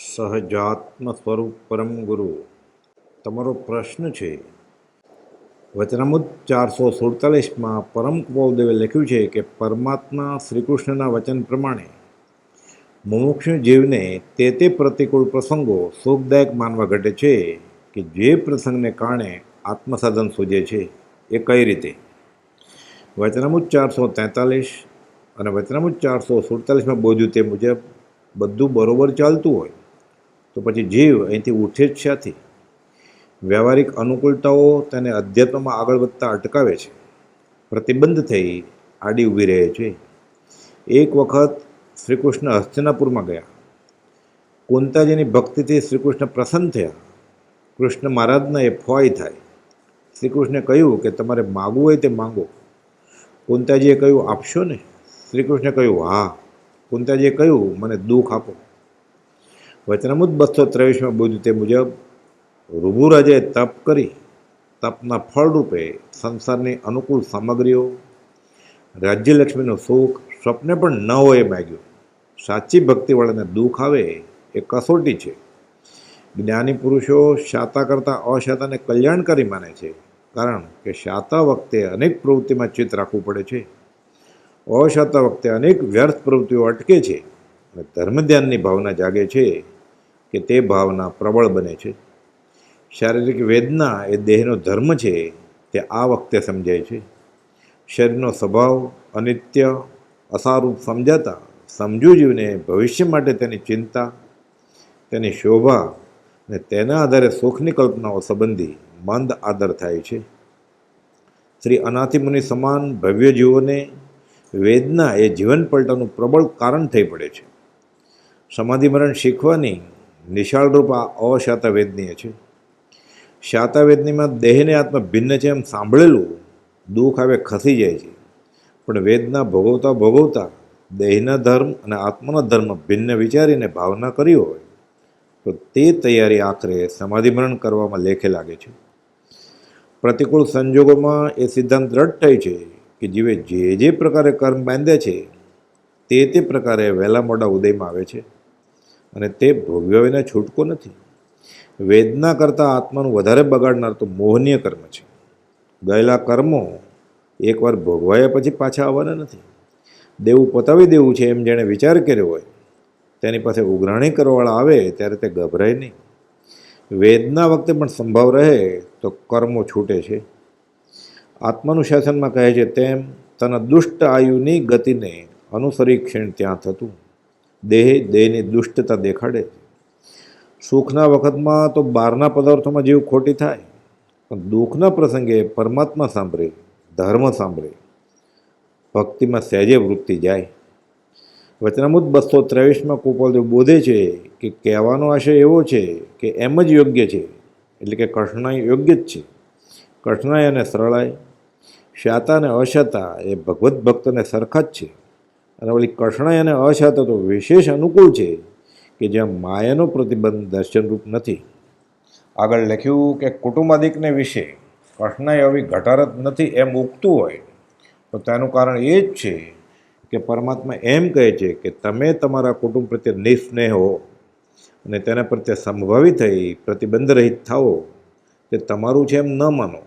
સહજાત્મ સ્વરૂપ પરમ ગુરુ. તમારો પ્રશ્ન છે. વચનામુદ ચારસો સુડતાલીસમાં પરમ કૃપાલદેવે લખ્યું છે કે પરમાત્મા શ્રીકૃષ્ણના વચન પ્રમાણે મુમુક્ષુ જીવને તે તે પ્રતિકૂળ પ્રસંગો સુખદાયક માનવા ઘટે છે કે જે પ્રસંગને કારણે આત્મસાધન સૂજે છે. એ કઈ રીતે? વચનામુદ ચારસો તેતાલીસ અને વચનામુદ ચારસો સુડતાલીસમાં બોધ્યું તે મુજબ બધું બરોબર ચાલતું હોય તો પછી જીવ અહીંથી ઉઠે જ ક્યાંથી વ્યવહારિક અનુકૂળતાઓ તેને અધ્યાત્મમાં આગળ વધતા અટકાવે છે. પ્રતિબંધ થઈ આડી ઊભી રહે છે. એક વખત શ્રીકૃષ્ણ હસ્તિનાપુરમાં ગયા. કુંતાજીની ભક્તિથી શ્રીકૃષ્ણ પ્રસન્ન થયા. કૃષ્ણ મહારાજના એ ફોય થાય. શ્રીકૃષ્ણે કહ્યું કે તમારે માગવું હોય તે માંગો. કુંતાજીએ કહ્યું, આપશો ને? શ્રીકૃષ્ણે કહ્યું, હા. કુંતાજીએ કહ્યું, મને દુઃખ આપો. વચનામૃત બસો ત્રેવીસમાં બોધ્યું તે મુજબ ઋભુરાજાએ તપ કરી, તપના ફળરૂપે સંસારની અનુકૂળ સામગ્રીઓ, રાજ્યલક્ષ્મીનું સુખ, સ્વપ્ને પણ ન હોય માગ્યું. સાચી ભક્તિવાળાને દુઃખ આવે એ કસોટી છે. જ્ઞાની પુરુષો શાતા કરતાં અશાતાને કલ્યાણકારી માને છે, કારણ કે શાતા વખતે અનેક પ્રવૃત્તિમાં ચિત્ત રાખવું પડે છે. અશાતા વખતે અનેક વ્યર્થ પ્રવૃત્તિઓ અટકે છે. અને ધર્મ ધ્યાનની ભાવના જાગે છે કે તે ભાવના પ્રબળ બને છે. શારીરિક વેદના એ દેહનો ધર્મ છે, તે આ વખતે સમજાય છે. શરીરનો સ્વભાવ અનિત્ય, અસારૂપ સમજાતા સમજુ જીવને ભવિષ્ય માટે તેની ચિંતા, તેની શોભા અને તેના આધારે સુખની કલ્પનાઓ સંબંધી મંદ આદર થાય છે. શ્રી અનાથિમુનિ સમાન ભવ્ય જીવોને વેદના એ જીવન પલટાનું પ્રબળ કારણ થઈ પડે છે. સમાધિ મરણ શીખવાની નિશાળ રૂપ આ અશાતા વેદનીય છે. શાતાવેદનીમાં દેહને આત્મા ભિન્ન છે એમ સાંભળેલું દુઃખ આવે ખસી જાય છે. પણ વેદના ભોગવતા ભોગવતા દેહના ધર્મ અને આત્માના ધર્મ ભિન્ન વિચારીને ભાવના કરી હોય, તો તે તૈયારી આખરે સમાધિમરણ કરવામાં લેખે લાગે છે. પ્રતિકૂળ સંજોગોમાં એ સિદ્ધાંત દ્રઢ થાય છે કે જીવે જે જે પ્રકારે કર્મ બાંધ્યા છે, તે તે પ્રકારે વહેલા મોડા ઉદયમાં આવે છે. અને તે ભોગવ્યા વિના છૂટકો નથી. વેદના કરતાં આત્માનું વધારે બગાડનાર તો મોહનીય કર્મ છે. ગયેલા કર્મો એકવાર ભોગવાયા પછી પાછા આવવાના નથી. દેવું પતાવી દેવું છે એમ જેણે વિચાર કર્યો હોય, તેની પાસે ઉઘરાણી કરવાવાળા આવે ત્યારે તે ગભરાય નહીં. વેદના વખતે પણ સંભાવ રહે તો કર્મો છૂટે છે. આત્માનું શાસનમાં કહે છે, તેમ તના દુષ્ટ આયુની ગતિને અનુસરી ક્ષણ ત્યાં થતું. દેહ, દેહની દુષ્ટતા દેખાડે સુખના વખતમાં તો બહારના પદાર્થોમાં જીવ ખોટી થાય. પણ દુઃખના પ્રસંગે પરમાત્મા સાંભળે, ધર્મ સાંભળે. ભક્તિમાં સહેજે વૃત્તિ જાય. વચનામૂત બસો ત્રેવીસમાં કુપાલદેવ બોધે છે કે કહેવાનો આશય એવો છે કે એમ જ યોગ્ય છે. એટલે કે કઠણાઈ યોગ્ય જ છે. કઠણાઈ અને સરળાઈ શાતા અને અશાતા એ ભગવત ભક્તને સરખા જ છે. અને ઓલી કષણાય અને અશાતા તો વિશેષ અનુકૂળ છે કે જ્યાં માયાનો પ્રતિબંધ દર્શનરૂપ નથી. આગળ લખ્યું કે કુટુંબાદિકને વિશે કઠણાઈ આવી ઘટારત નથી એમ ઉગતું હોય, તો તેનું કારણ એ જ છે કે પરમાત્મા એમ કહે છે કે તમે તમારા કુટુંબ પ્રત્યે નિસ્નેહ હો અને તેના પ્રત્યે સંભવિત થઈ પ્રતિબંધ રહિત થાઓ. તે તમારું છે એમ ન માનો.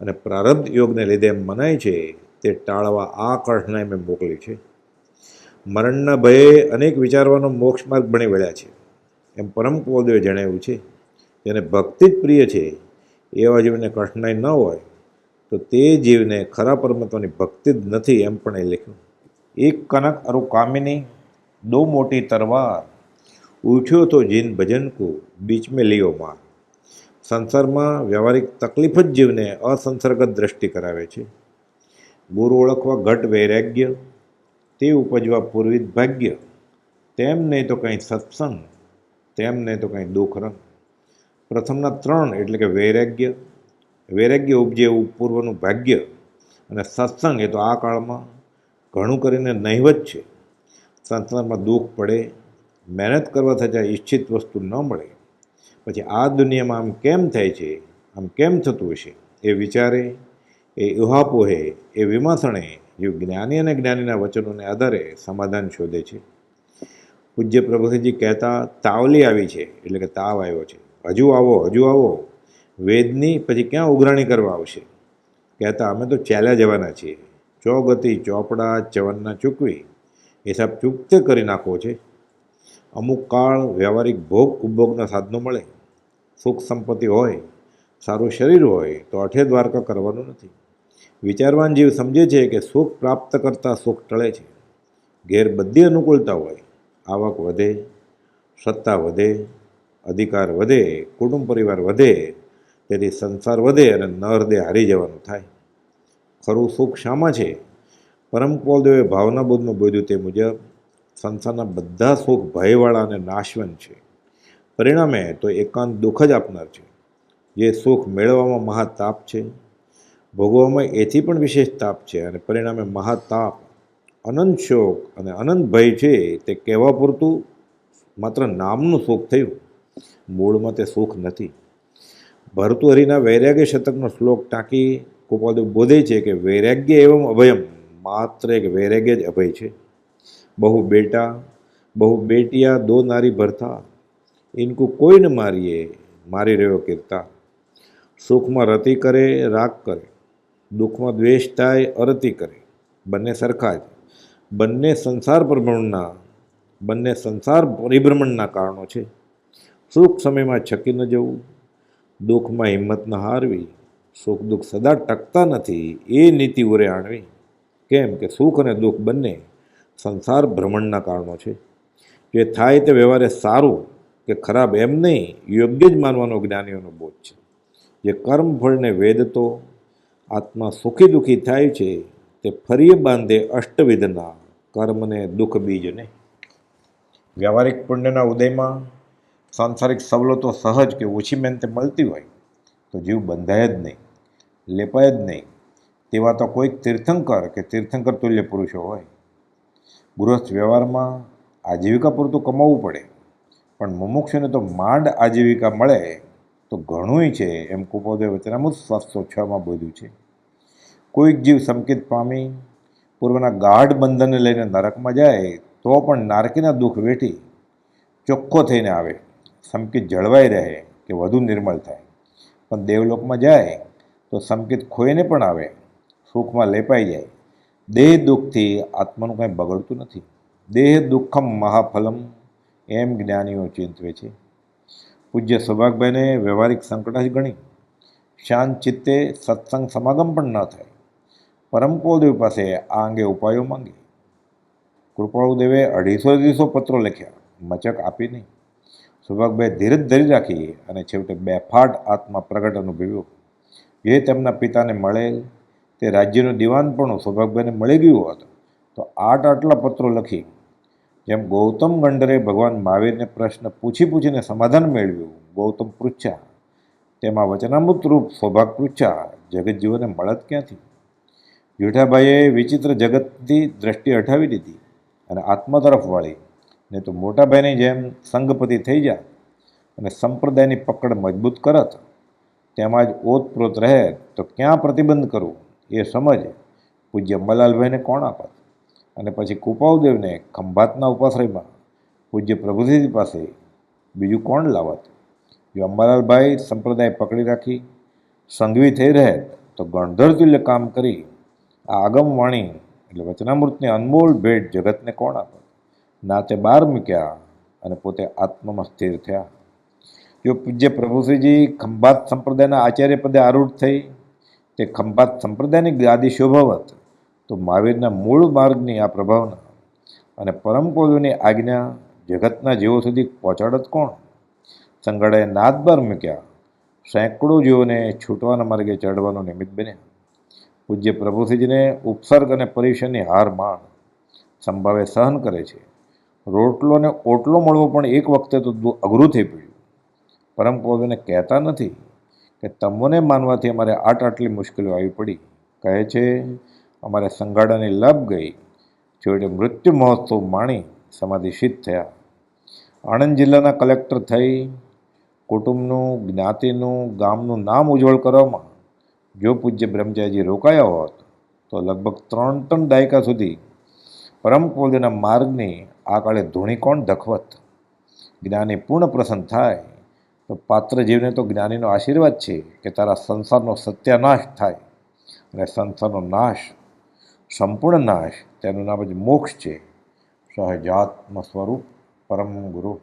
અને પ્રારબ્ધ યોગને લીધે એમ મનાય છે, તે ટાળવા આ કઠણાઈ મેં મોકલી છે. મરણના ભયે અનેક વિચારવાનો મોક્ષ માર્ગ બની વળ્યા છે. એમ પરમ કુલદેવે જણાવ્યું છે, જેને ભક્તિ જ પ્રિય છે, એવા જીવને કઠિનાઈ ન હોય, તો તે જીવને ખરા પરમત્વની ભક્તિ જ નથી એમ પણ એ લખ્યું. એક કનક અરુ કામિની, દો મોટી તરવાર, ઉઠ્યો તો જીન ભજન કો બીચ મેં લિયો માર. સંસારમાં વ્યવહારિક તકલીફ જ જીવને અસંસર્ગત દ્રષ્ટિ કરાવે છે. ગુરુ ઓળખવા ઘટ વૈરાગ્ય તે ઉપજવા પૂર્વિત ભાગ્ય. તેમ નહીં તો કંઈ સત્સંગ, તેમ નહીં તો કંઈ દુઃખ રંગ. પ્રથમના ત્રણ એટલે કે વૈરાગ્ય. વૈરાગ્ય ઉપજે એવું પૂર્વનું ભાગ્ય અને સત્સંગ એ તો આ કાળમાં ઘણું કરીને નહિવત છે. સંસારમાં દુઃખ પડે, મહેનત કરવા થતાં ઈચ્છિત વસ્તુ ન મળે. પછી આ દુનિયામાં આમ કેમ થાય છે? આમ કેમ થતું હશે? એ વિચારે, એ ઉહાપોહે, એ વિમાસણે જે જ્ઞાની અને જ્ઞાનીના વચનોને આધારે સમાધાન શોધે છે. પૂજ્ય પ્રભુસિંહજી કહેતા, તાવલી આવી છે, એટલે કે તાવ આવ્યો છે. હજુ આવો હજુ આવો. વેદની પછી ક્યાં ઉઘરાણી કરવા આવશે? કહેતા, અમે તો ચાલ્યા જવાના છીએ. ચોગતિ, ચોપડા, ચવનના ચૂકવી હિસાબ ચૂકતે કરી નાખવો છે. અમુક કાળ વ્યવહારિક ભોગ ઉપભોગના સાધનો મળે. સુખ સંપત્તિ હોય, સારું શરીર હોય, તો અઠે દ્વારકા કરવાનું નથી. વિચારવાન જીવ સમજે છે કે સુખ પ્રાપ્ત કરતાં સુખ ટળે છે. ઘેર બધી અનુકૂળતા હોય. આવક વધે, સત્તા વધે, અધિકાર વધે, કુટુંબ પરિવાર વધે, તેથી સંસાર વધે અને નરદે હારી જવાનું થાય. ખરું સુખ શામાં છે? પરમ કૌલદેવે ભાવના બોધમાં બોધ્યું તે મુજબ, સંસારના બધા સુખ ભયવાળા અને નાશવન છે. પરિણામે તો એકાંત દુઃખ જ આપનાર છે. જે સુખ મેળવવામાં મહાતાપ છે ભોગવવામાં એથી પણ વિશેષ તાપ છે અને પરિણામે મહાતાપ, અનંત શોક અને અનંત ભય છે તે કહેવા પૂરતું માત્ર નામનું સુખ થયું. મૂળમાં તે સુખ નથી. ભરતુહરિના વૈરાગ્ય શતકનો શ્લોક ટાંકી ગોપાલદેવ બોધે છે કે વૈરાગ્ય એવમ અભયમ, માત્ર એક વૈરાગ્ય જ અભય છે. બહુ બેટા, બહુ બેટિયા, દો નારી ભરતા, ઇનકુ કોઈને મારીએ, મારી રહ્યો કીર્તા. સુખમાં રતિ કરે, રાગ કરે. દુઃખમાં દ્વેષ થાય, અરતી કરે. બંને સરખા જ બંને સંસાર પરિભ્રમણના બંને સંસાર પરિભ્રમણના કારણો છે. સુખ સમયમાં છકી ન જવું, દુઃખમાં હિંમત ન હારવી, સુખ દુઃખ સદા ટકતા નથી, એ નીતિ ઉરે આણવી. કેમ કે સુખ અને દુઃખ બંને સંસાર ભ્રમણના કારણો છે. જે થાય તે વ્યવહારે સારું કે ખરાબ એમ નહીં, યોગ્ય જ માનવાનો જ્ઞાનીઓનો બોધ છે. જે કર્મ ફળને વેદતો આત્મા સુખી દુઃખી થાય છે, તે ફરીએ બાંધે અષ્ટવિધના કર્મને દુઃખ બીજને વ્યવહારિક પુણ્યના ઉદયમાં સાંસારિક સવલતો સહજ કે ઓછી મહેનતે મળતી હોય, તો જીવ બંધાય જ નહીં, લેપાય જ નહીં. તેવા તો કોઈક તીર્થંકર કે તીર્થંકર તુલ્ય પુરુષો હોય. ગૃહસ્થ વ્યવહારમાં આજીવિકા પૂરતું કમાવવું પડે, પણ મુમુક્ષને તો માંડ આજીવિકા મળે તો ઘણુંય છે એમ કુપોદય વચનામૃત સાતસો છમાં બોલ્યું છે. કોઈક જીવ સંકેત પામી, પૂર્વના ગાઢ બંધનને લઈને નરકમાં જાય, તો પણ નારકીના દુઃખ વેઠી ચોખ્ખો થઈને આવે. સંકેત જળવાઈ રહે કે વધુ નિર્મળ થાય. પણ દેવલોકમાં જાય, તો સંકેત ખોઈને પણ આવે. સુખમાં લેપાઈ જાય. દેહ દુઃખથી આત્માનું કાંઈ બગડતું નથી. દેહ દુઃખમ મહાફલમ, એમ જ્ઞાનીઓ ચિંતવે છે. પૂજ્ય સૌભાગભાઈને વ્યવહારિક સંકટ જ ગણી. શાંત ચિત્તે સત્સંગ સમાગમ પણ ન થાય. પરમ કુલદેવ પાસે આ અંગે ઉપાયો માંગી. કૃપાળુદેવે અઢીસો અઢીસો પત્રો લખ્યા. મચક આપી નહીં. સૌભાગભાઈ ધીરજ ધરી રાખી અને છેવટે બેફાટ આત્મા પ્રગટ અનુભવ્યો. જે તેમના પિતાને મળેલ, તે રાજ્યનું દિવાનપણું સૌભાગભાઈને મળી ગયું હતું. તો આઠ આટલા પત્રો લખી જેમ ગૌતમ ગંડરે ભગવાન મહાવીરને પ્રશ્ન પૂછી પૂછીને સમાધાન મેળવ્યું, ગૌતમ પૃચ્છા, તેમાં વચનામૃત રૂપ સૌભાગ પૃચ્છા જગતજીવને મળત ક્યાંથી? જેઠાભાઈએ વિચિત્ર જગતથી દ્રષ્ટિ હટાવી દીધી અને આત્મા તરફ વાળી. ને તો મોટાભાઈની જેમ સંઘપતિ થઈ જા અને સંપ્રદાયની પકડ મજબૂત કરત. તેમાં જ ઓતપ્રોત રહે તો ક્યાં પ્રતિબંધ કરવું એ સમજ પૂજ્ય મલાલભાઈને કોણ આપત? અને પછી કુપાવદેવને ખંભાતના ઉપાશ્રયમાં પૂજ્ય પ્રભુદેવ પાસે બીજું કોણ લાવત? જો અંબાલાલભાઈ સંપ્રદાય પકડી રાખી સંઘવી થઈ રહે તો ગણધર તુલ્ય કામ કરી આ આગમ વાણી એટલે વચનામૃતની અનમોલ ભેટ જગતને કોણ આપે? નાતે બાર મૂક્યા અને પોતે આત્મામાં સ્થિર થયા. જો પૂજ્ય પ્રભુશ્રીજી ખંભાત સંપ્રદાયના આચાર્ય પદે આરૂઢ થઈ, તે ખંભાત સંપ્રદાયની ગાદી શોભાવત. તો મહાવીરના મૂળ માર્ગની આ પ્રભાવના અને પરમ કોલોની આજ્ઞા જગતના જીવો સુધી પહોંચાડત કોણ? સંગડાએ નાદબાર મૂક્યા. સેંકડો જીવોને છૂટવાના માર્ગે ચડવાનું નિમિત્ત બન્યા. પૂજ્ય પ્રભુસિંહજીને ઉપસર્ગ અને પરિષદની હાર માણ સંભાવે સહન કરે છે. રોટલો ને ઓટલો મળવો પણ એક વખતે તો અઘરું થઈ પડ્યું. પરમ કોલોને કહેતા નથી કે તમને માનવાથી અમારે આટ આટલી મુશ્કેલીઓ આવી પડી. કહે છે અમારે સંગાડાને લાભ ગઈ. જેઓએ મૃત્યુ મહોત્સવ માણી સમાધિશીત થયા. આણંદ જિલ્લાના કલેક્ટર થઈ કુટુંબનું, જ્ઞાતિનું, ગામનું નામ ઉજ્જવળ કરવામાં જો પૂજ્ય બ્રહ્મચારીજી રોકાયા હોત, તો લગભગ ત્રણ ત્રણ દાયકા સુધી પરમ પરમપોદના માર્ગની આ કાળે ધૂણિકોણ ધખવત? જ્ઞાની પૂર્ણ પ્રસન્ન થાય. તો પાત્ર જીવને તો જ્ઞાનીનો આશીર્વાદ છે કે તારા સંસારનો સત્યાનાશ થાય અને સંસારનો નાશ સંપૂર્ણ નાશ તેનું નામ જ મોક્ષ છે. સહજાત્મ સ્વરૂપ પરમ ગુરુ.